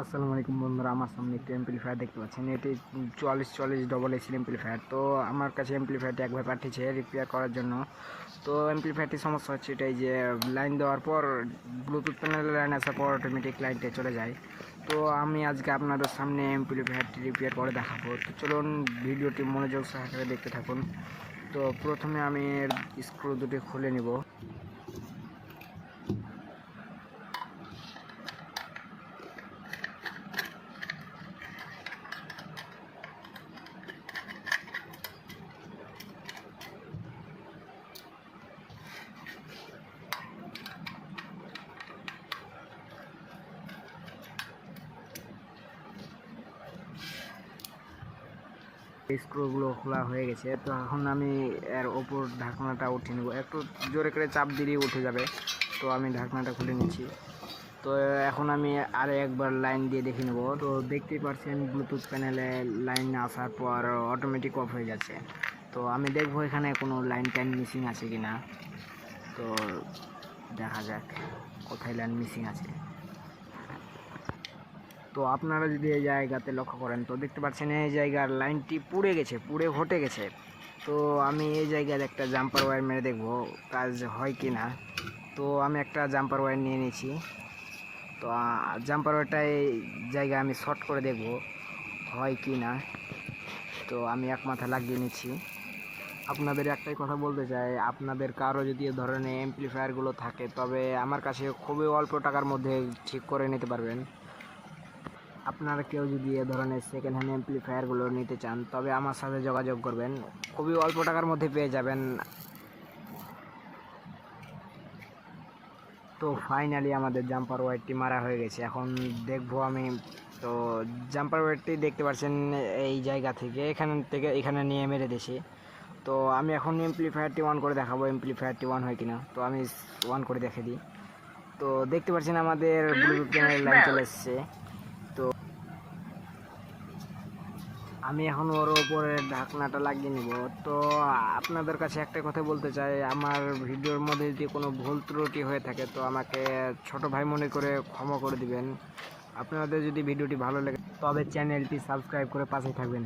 আসসালামু আলাইকুম বন্ধুরা, আমার সামনে একটি এমপ্লিফায়ার দেখতে পাচ্ছেন। এটি চুয়াল্লিশ চুয়াল্লিশ ডবল এসির এমপ্লিফায়ার তো আমার কাছে এমপ্লিফায়ারটি একবার পাঠিয়েছে রিপেয়ার করার জন্য। তো এমপ্লিফায়ারটির সমস্যা হচ্ছে এটাই যে লাইন দেওয়ার পর ব্লুটুথ প্যানেলের লাইন আসার পর অটোমেটিক লাইনটা চলে যায়। তো আমি আজকে আপনাদের সামনে এমপ্লিফায়ারটি রিপেয়ার করে দেখাবো। তো চলুন ভিডিওটি মনোযোগ সহকারে দেখতে থাকুন। তো প্রথমে আমি স্ক্রু দুটি খুলে নিব। স্ক্রুগুলো খোলা হয়ে গেছে, তো এখন আমি এর ওপর ঢাকনাটা উঠে নেব। একটু জোরে করে চাপ দিলেই উঠে যাবে, তো আমি ঢাকনাটা খুলে নিচ্ছি। তো এখন আমি আরও একবার লাইন দিয়ে দেখে নেব। তো দেখতেই পাচ্ছেন ব্লুটুথ প্যানেলে লাইন আসার পর অটোমেটিক অফ হয়ে যাচ্ছে। তো আমি দেখব এখানে কোনো লাইন টাইন মিসিং আছে কি না তো দেখা যাক, কোথায় লাইন মিসিং আছে। তো আপনারা যদি এই জায়গাতে লক্ষ্য করেন, তো দেখতে পাচ্ছেন এই জায়গার লাইনটি পুড়ে গেছে, পুড়ে ঘটে গেছে। তো আমি এই জায়গার একটা জাম্পার ওয়্যার মেরে দেখব, কাজ হয় কি না। তো আমি একটা জাম্পার ওয়্যার নিয়ে নিয়েছি। তো জাম্পার ওয়্যারটা এই জায়গায় আমি শর্ট করে দেখব, হয় কি না। তো আমি এক মাথা লাগিয়ে নিচ্ছি। আপনাদের একটাই কথা বলতে চাই, আপনাদের কারও যদি এ ধরনের এমপ্লিফায়ারগুলো থাকে, তবে আমার কাছে খুবই অল্প টাকার মধ্যে ঠিক করে নিতে পারবেন। আপনারা কেউ যদি এ ধরনের সেকেন্ড হ্যান্ড এমপ্লিফায়ারগুলো নিতে চান, তবে আমার সাথে যোগাযোগ করবেন। খুবই অল্প টাকার মধ্যে পেয়ে যাবেন। তো ফাইনালি আমাদের জাম্পার ওয়াইটটি মারা হয়ে গেছে। এখন দেখব আমি। তো জাম্পার ওয়াইটটি দেখতে পাচ্ছেন এই জায়গা থেকে, এখান থেকে, এখানে নিয়ে মেরে দিয়েছি। তো আমি এখন এমপ্লিফায়ারটি অন করে দেখাবো এমপ্লিফায়ারটি অন হয় কিনা। তো আমি অন করে দেখে দিই। তো দেখতে পাচ্ছেন আমাদের ব্লুটুথ চ্যানেল লাইন চলে এসছে। তো আমি এখন ওর ওপরে ঢাকনাটা লাগিয়ে নিব। তো আপনাদের কাছে একটা কথা বলতে চাই, আমার ভিডিওর মধ্যে যদি কোনো ভুল ত্রুটি হয়ে থাকে, তো আমাকে ছোট ভাই মনে করে ক্ষমা করে দিবেন। আপনাদের যদি ভিডিওটি ভালো লাগে, তবে চ্যানেলটি সাবস্ক্রাইব করে পাশে থাকবেন।